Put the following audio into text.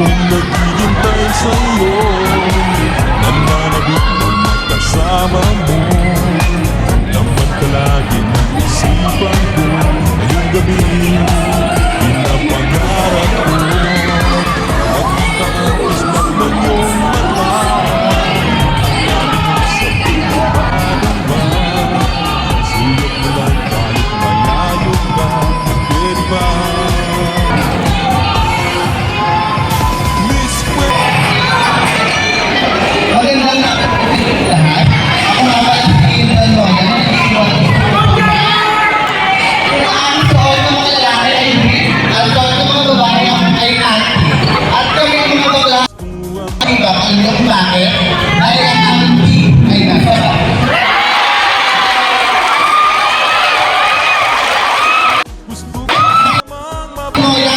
Kung nagiging tayo sa'yo Nananabik na magkasama mo. sarap. Alam niyo kung bakit? Dahil ang hindi ay masarap. Noya